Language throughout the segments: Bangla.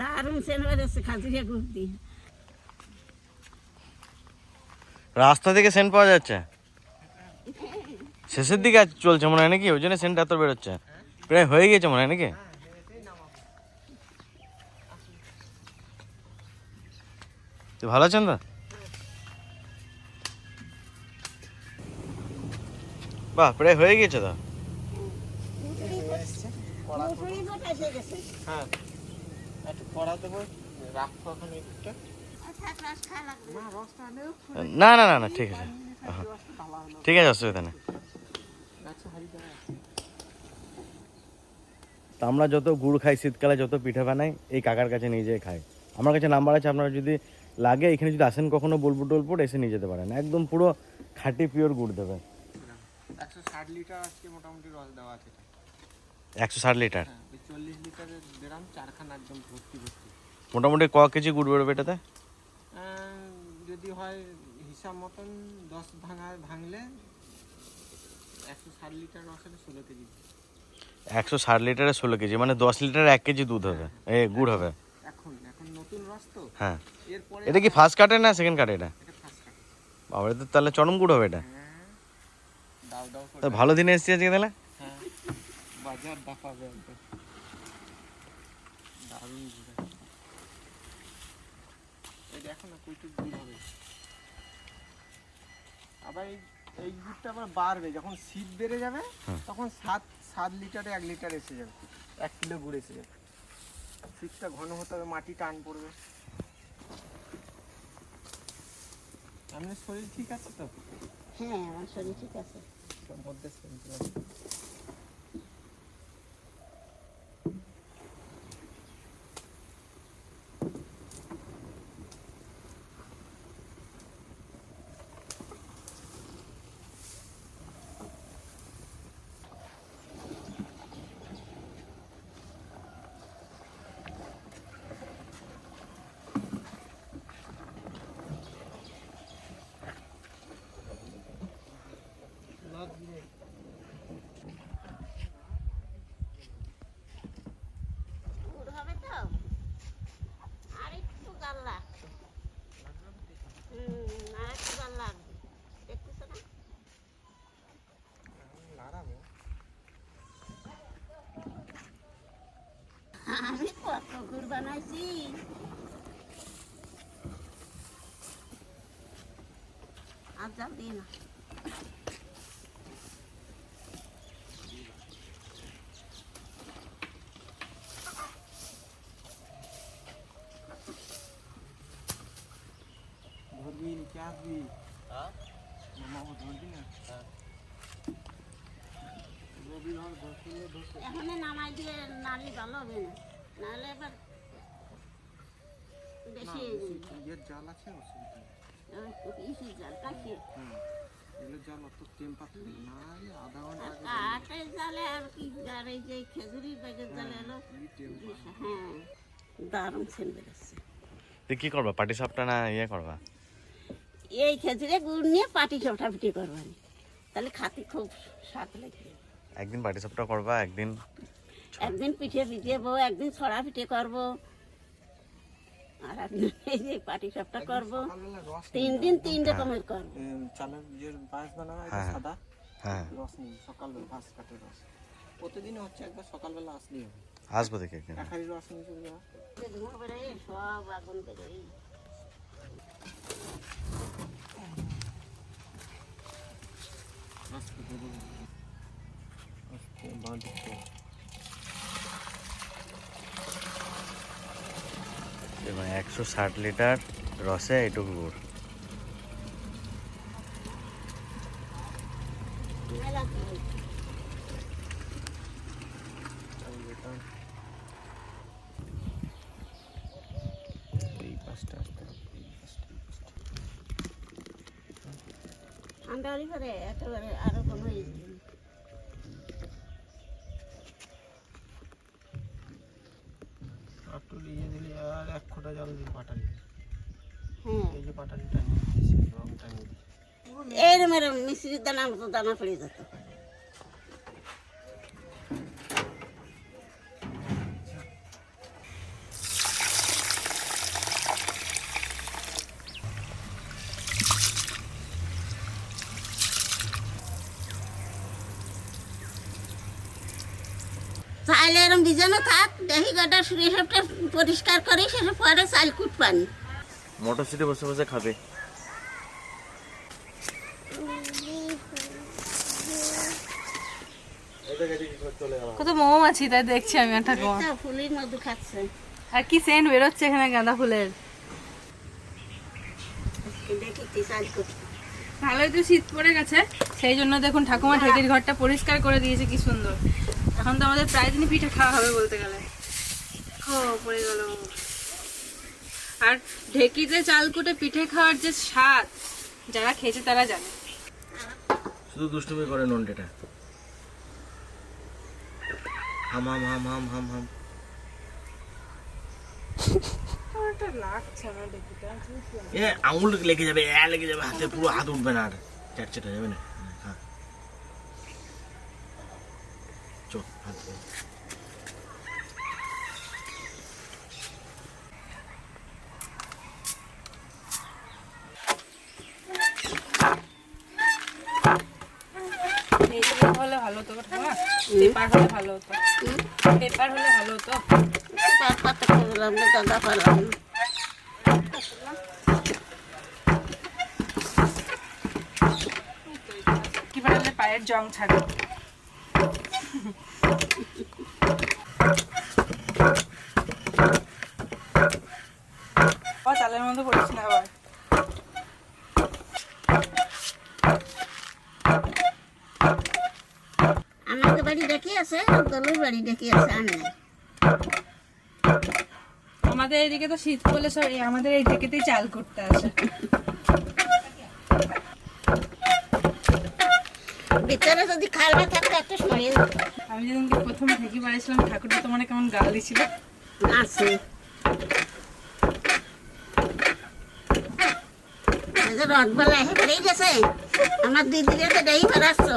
দারুণ খাজুরিয়া দিয়ে রাস্তা থেকে সেন্ট পাওয়া যাচ্ছে? শেষের দিকে চলছে মনে হয় নাকি? ওই জন্য সেন্ট এত বেরোচ্ছে। প্রায় হয়ে গেছে মনে হয় নাকি? ভালো আছেন তো? বাহ প্রায় হয়ে গেছে তো? হ্যাঁ। কড়া দেবো এখন একটু আচ্ছা না না না না না ঠিক আছে। ঠিক আছে অসুবিধা নেই। তো আমরা যত গুড় খাই শীতকালে যত পিঠে বানাই এই কাকার কাছে নিয়ে যেয়ে খাই। আমার কাছে নাম্বার আছে আপনারা যদি লাগে এখানে যদি আসেন কখনো বলব টলপুর এসে নিয়ে যেতে পারেন। একদম পুরো খাঁটি পিওর গুড় দেবে। একশো ষাট লিটার আজকে মোটামুটি রস দেওয়া আছে। একশো ষাট লিটার? হ্যাঁ চল্লিশ লিটারের গ্রাম চারখানা একদম ভর্তি ভর্তি। মোটামুটি ক কেজি গুড় বেরোবে এটাতে? যদি হয় হিসাব মতন দশ ভাঙা ভাঙলে একশো ষাট লিটার ষোলো কেজি। একশো ষাট লিটারে ষোলো কেজি মানে দশ লিটার এক কেজি দুধ হবে এ গুড় হবে। এখন এখন নতুন রস তো। হ্যাঁ। এটা কি ফার্স্ট কাটে না সেকেন্ড কাটে এটা? বাবা এটা তাহলে চরম গুড় হবে এটা। হ্যাঁ ভালো দিনে এসেছি আজকে তাহলে? বাজার দেখাবে একদম। দারুণ ঘুরে এই দেখো না কইটুক দূর হবে। আবার এই এই দুধটা আবার বাড়বে যখন শীত বেড়ে যাবে তখন সাত সাত লিটারে এক লিটার এসে যাবে এক কিলো গুড় এসে যাবে। শীতটা ঘন হতে হবে মাটি টান পড়বে। আপনার শরীর ঠিক আছে তো? হ্যাঁ আমার শরীর ঠিক আছে। সব মধ্যে শুনতে পাচ্ছি। গুড় হবে তো আর একটু জাল লাগবে হুম আর একটু জাল লাগবে দেখতেছো না লাড়াবো আমি গুড় বানাইছি। আর জাল দিয়ে না। ধরবি কে আসবি? মামা ধরবি না? ধর এখন নামাই দিয়ে নালি ভালো হবে না। নাহলে এবার বেশি ইয়ের জাল আছে অসুবিধা ইসি জাল। কাশি। এগুলো জাল অত টেম্পার থাকে না আধা ঘণ্টা আগে কাঠের জালে। আর কি আর এই যে খেজুরি ব্যাগের জালে এলো। হ্যাঁ দারুণ সেন বেরোচ্ছে তো কি করবা? পাটি সাপটা না ইয়ে করবা? এই খেজুরে গুড় নিয়ে পাটি চটাফিটি করবানি তাহলে খাতে খুব স্বাদ লাগবে একদিন পাটি সাপটা করবা একদিন একদিন পিঠে পিঠেবো একদিন ছড়া পিঠে করব। আর একদিন এই যে পাটি সাপটা করব তিন দিন তিন রকমের করব। এম, চালের যে বানানো হয় হ্যাঁ। সাদা। হ্যাঁ। রস নেই সকালবেলা ঘাস রস। প্রতিদিন হচ্ছে একবার সকালবেলা আসলেই হবে আসব দেখে রস নিয়ে চলে যাওয়া সব আগুন বেরোয় রস খেতে দেবো আস্তে বাঁধতে এবং একশো ষাট লিটার রসে এটুকু গুড়। ঠান্ডা একেবারে আরও একটু ইয়ে দিলি আর এক ফোঁটা জল দিই পাটালি হ্যাঁ এই যে পাটালিটা নিয়ে দিয়েছি রংটা নিয়ে দিই এরম এরম মিশ্রির দানা দানা পড়ে যেত। এসবটা পরিষ্কার করে সেসব পরে চাল কুট পানি মোটর সিটে বসে বসে খাবে। কত মৌমাছি তাই দেখছি আমি একটা ফুলের মধু খাচ্ছে। আর কি সেন্ট বেরোচ্ছে এখানে গাঁদা ফুলের। দেখি চাল কুট ভালোই তো শীত পড়ে গেছে সেই জন্য দেখুন ঠাকুমা ঢেকির ঘরটা পরিষ্কার করে দিয়েছে কি সুন্দর। এখন তো আমাদের প্রায় দিনই পিঠা খাওয়া হবে বলতে গেলে। ও পড়ে গেল। আর ঢেকিতে চাল কুটে পিঠে খাওয়ার যে স্বাদ যারা খেয়েছে তারা জানে। শুধু দুষ্টুমি করে নন্টেটা। হাম হাম হাম হাম হাম হাম। এ আঙুল লেগে যাবে এ লেগে যাবে হাতে পুরো হাত উঠবে না আর চারচেটা যাবে না। হ্যাঁ। চো হাত ভালো হতো পেপার হলে ভালো হতো। পেপার হলে ভালো হতো। পাত পাতা পায়ের জং ছাড়ে ও চালের মধ্যে পড়েছি না আবার আমাদের বাড়ি দেখি আছে গলুর বাড়ি দেখি আছে আর নাই। আমাদের এদিকে তো শীত পড়লে সব আমাদের এই ঢেকেতেই চাল করতে আসে। ভিতরে যদি খালটা থাকতো একটা সময় আমি যেদিনকে প্রথম ঢেকি বাড়িয়েছিলাম ঠাকুরটা তোমার কেমন গাল দিছিল আছে। রথবেলা এবারেই গেছে। আমার দিদিরে তো দেই বেড়াচ্ছ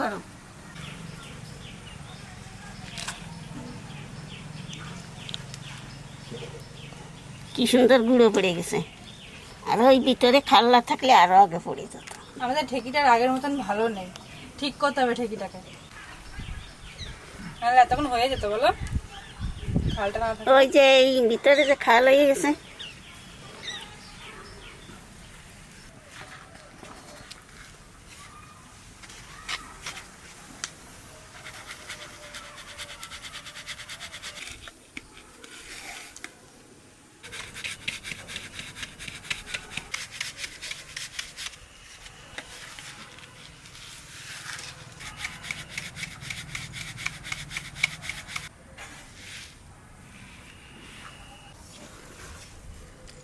করো। কি সুন্দর গুঁড়ো পড়ে গেছে। আর ওই ভিতরে খাল্লা থাকলে আরও আগে পড়ে যেত। আমাদের ঠেকিটার আগের মতন ভালো নেই। ঠিক করতে হবে ঠেকিটাকে। এতক্ষণ হয়ে যেত বলো? খালটা ওই যে এই ভিতরে যে খাল হয়ে গেছে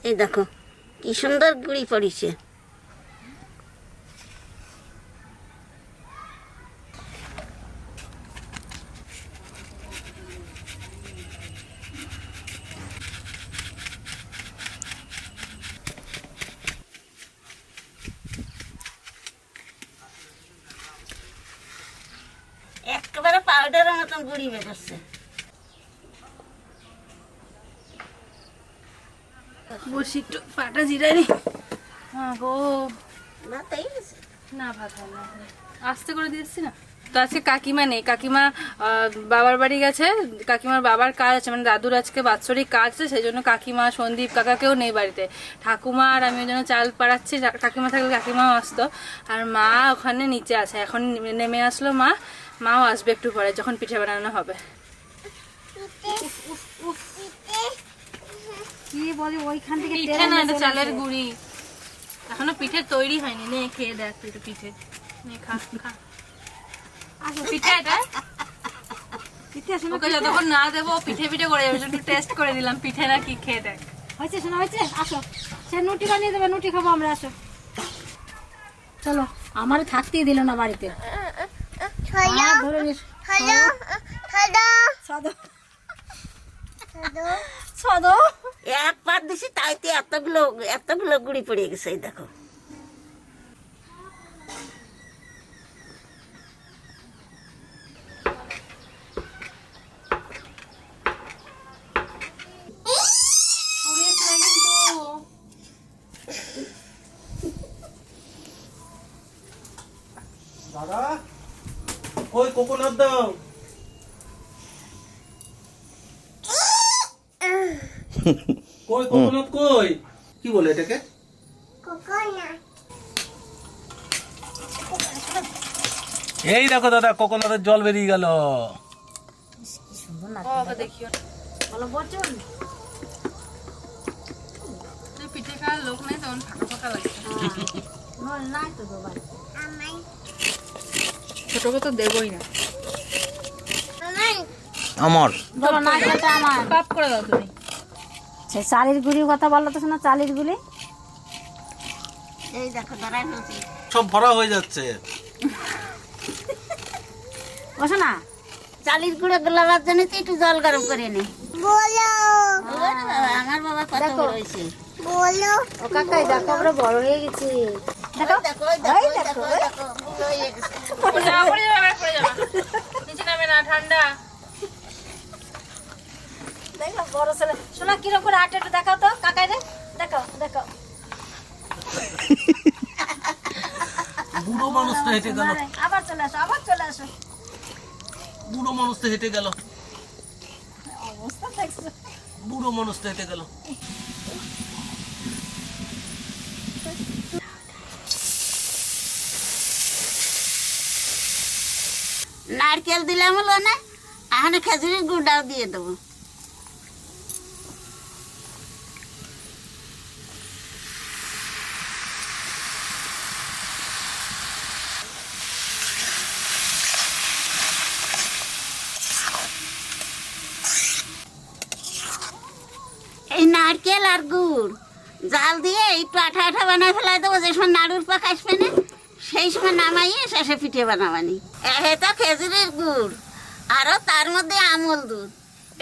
এই দেখো কি সুন্দর গুড়ি পড়িছে। একেবারে পাউডারের মতন গুড়ি বেরোচ্ছে। বসি একটু পাটা জিরাই নি। হ্যাঁ গো। না না ভাত না আস্তে করে দিয়েছি না? তো আজকে কাকিমা নেই। কাকিমা বাবার বাড়ি গেছে। কাকিমার বাবার কাজ আছে মানে দাদুর আজকে বাৎসরিক কাজ আছে সেই জন্য কাকিমা সন্দীপ কাকাকেও নেই বাড়িতে। ঠাকুমা আর আমি ওই জন্য চাল পাড়াচ্ছি। কাকিমা থাকলে কাকিমাও আসতো। আর মা ওখানে নিচে আছে। এখন নেমে আসলো মা। মাও আসবে একটু পরে যখন পিঠে বানানো হবে। কি বলি ওইখান থেকে পিঠে না এটা চালের গুঁড়ি। এখনও পিঠে তৈরি হয়নি। নে খেয়ে দেখ একটু পিঠে। নে খা খা। পিঠে এটা? পিঠে শোনা ওকে যতক্ষণ না দেবো পিঠে পিঠে করে যাবে। একটু টেস্ট করে দিলাম পিঠে না কি খেয়ে দেখ। হয়েছে শোনা হয়েছে আসো। সে নুটি বানিয়ে দেবে নুটি খাব আমরা আসো। চলো আমার থাকতেই দিল না বাড়িতে। হাত ধরে নিস। সাদো সাদো এক পাত দিছি তাইতে এতগুলো এতগুলো গুড়ি পড়ে গেছে এই দেখো। কি বলে এটাকে? এই দেখো দাদা কোকোনাটের জল বেরিয়ে গেল। বাবা দেখিও বলো বচন তুই পিঠে খাওয়ার লোক নেই তখন ফাঁকা ফাঁকা লাগে। নাই তো বাবা ছোটকে তো দেবই না। আমার। পাপ করে দাও তুমি। সেই চালির গুড়ির কথা বলল তো শোনা চালির গুড়ি। এই দেখো ফেলছি। সব ভরা হয়ে যাচ্ছে। বসো না চালির গুঁড়ো গোলাবার জন্য তো একটু জল গরম করে নে। আমার বাবা কত বড় হয়েছে। ও কাকাই দেখো আমরা বড় হয়ে গেছি। দেখো দেখো দেখো দেখো দেখো বুড়ো হয়ে গেছে। পড়ে যাবা পড়ে যাবা এবার পড়ে যাবা নিচে নামে না ঠান্ডা। দেখো বড় ছেলে। শোনা কীরকম করে একটু দেখাও তো। কাকাই রে দেখো দেখো বুড়ো হেঁটে গেল। আবার চলে আসো আবার চলে আসো। বুড়ো হেঁটে গেল। অবস্থা দেখছ। বুড়ো হেঁটে গেল। নারকেল দিলাম হলো না এখানে খেজুরের গুঁড়াও দিয়ে দেবো এই নারকেল আর গুড় জাল দিয়ে একটু আঠা আঠা বানায় ফেলাই দেবো যে সময় নাড়ুর পাক আসবে না সেই সময় নামাইয়ে শেষে পিঠে বানাবানি। এ তো খেজুরের গুড় আরও তার মধ্যে আমল দুধ।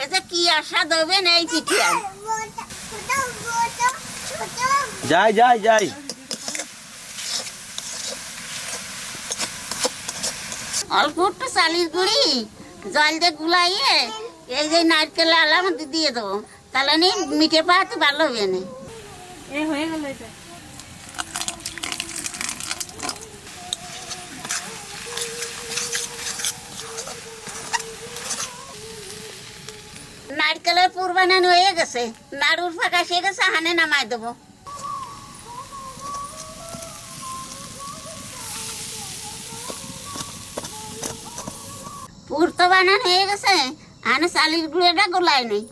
এতে কি আশা দেবেন এই পিঠে। যাই যাই যাই। অল্প একটু চালির গুঁড়ি জল দিয়ে গুলাইয়ে এই যে নারকেল আলাম দিয়ে দেবো। তাহলে নি মিঠে পাহাতে ভালো হবে না। এ হয়ে গেল এটা। বানানো হয়ে গেছে। নাড়ুর ফাঁকা সে গেছে হানে নামাই দেবো। পুর তো বানানো হয়ে গেছে হানে চালির গুঁড়োটা গোলাই নেই।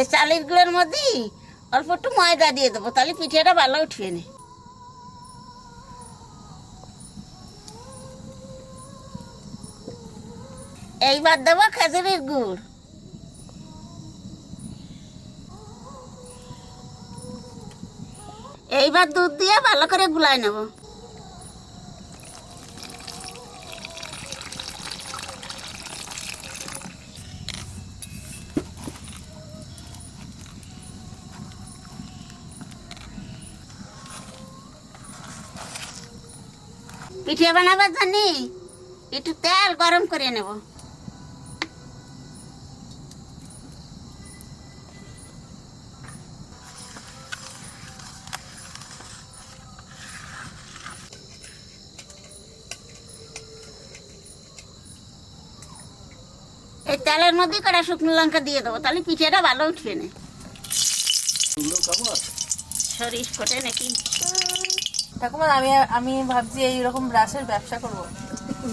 এই চালের গুঁড়োর মধ্যে অল্প একটু ময়দা দিয়ে দেবো, তাহলে পিঠেটা ভালো উঠবে না। এইবার দেবো খেজুরের গুড়। এইবার দুধ দিয়ে ভালো করে গুলাই নেব। পিঠে বানাবার জানি একটু তেল গরম করে নেব। তেলের মধ্যে কটা শুকনো লঙ্কা দিয়ে দেবো তাহলে পিঠেটা ভালো উঠবে না। সরিষ ফোটে নাকি? ঠাকুমা আমি আমি ভাবছি এইরকম ব্রাশের ব্যবসা করব।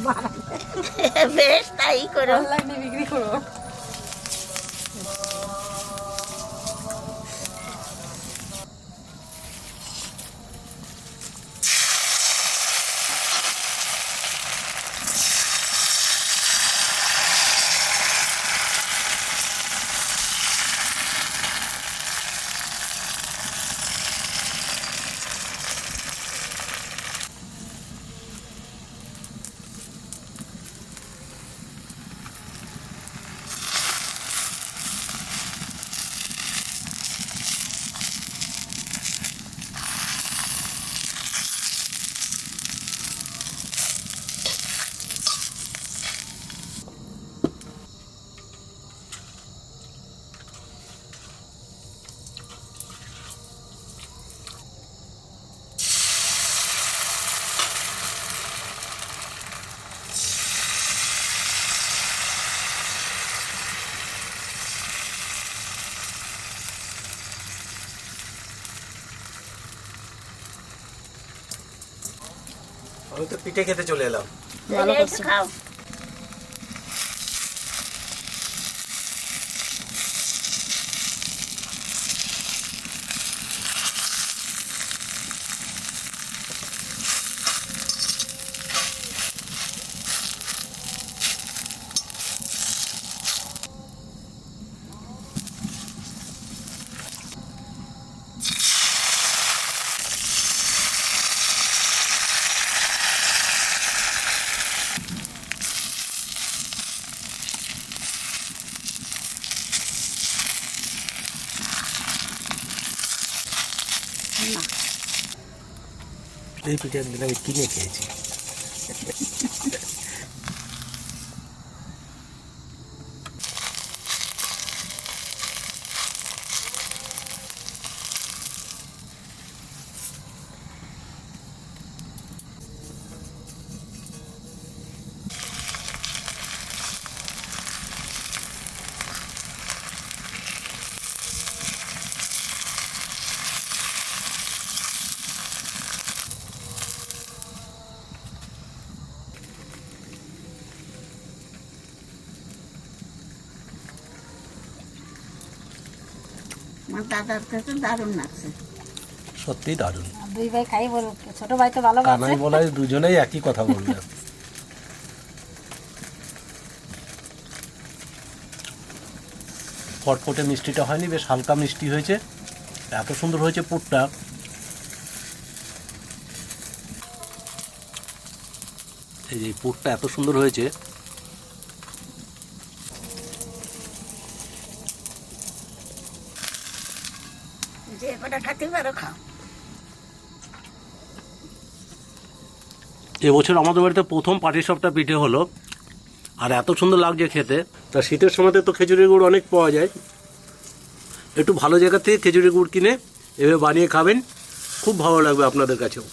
বেশ তাই করো। বিক্রি করব। আমি তো পিঠে খেতে চলে এলাম। ভালো খাও। এই পিঠে আমি কিনে খেয়েছি। আমার দাদার কাছে দারুণ লাগছে। সত্যি দারুণ। দুই ভাই খাই ছোট ভাই তো ভালো কানাই বলাই দুজনেই একই কথা বললেন ফটফটে মিষ্টিটা হয়নি বেশ হালকা মিষ্টি হয়েছে। এত সুন্দর হয়েছে পুরটা। এই যে পুরটা এত সুন্দর হয়েছে যে কটা খাতে পারো খাও এবছর আমাদের বাড়িতে প্রথম পাটিসাপটা পিঠে হলো। আর এত সুন্দর লাগছে খেতে। তা শীতের সময়তে তো খেজুরি গুড় অনেক পাওয়া যায়। একটু ভালো জায়গা থেকে খেজুরি গুড় কিনে এভাবে বানিয়ে খাবেন। খুব ভালো লাগবে আপনাদের কাছেও।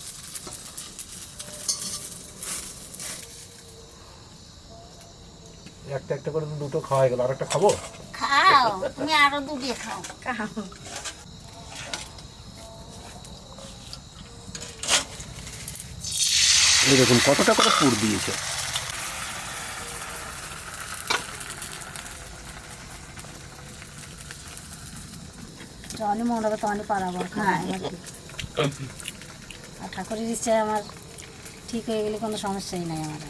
একটা একটা করে দুটো খাওয়া গেল। আর একটা খাব? খাও তুমি আরও দুটিয়ে খাও। এই দেখুন কতটা করে পুর দিয়েছে। মনে হবে তখনই আর খাব, আমার কি। আর ঠাকুরের ইচ্ছায় আমার ঠিক হয়ে গেলে কোনো সমস্যাই নাই আমার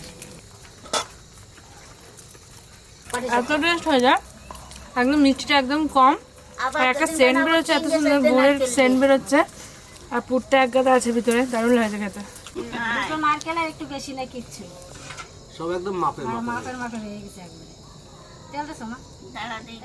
এত টেস্ট হয়ে যায় একদম মিষ্টিটা একদম কম। আর একটা সেন্ট বেরোচ্ছে এত সুন্দর গুড়ের সেন্ট বেরোচ্ছে। আর পুরটা এক গাদা আছে ভিতরে দারুণ লাগছে খেতে। দুটো নারকেল আর একটু বেশি না কিচ্ছু সব একদম মাপের মাপের। মাপের হয়ে গেছে একবারে। তেল দেছো না দাঁড়া দিই।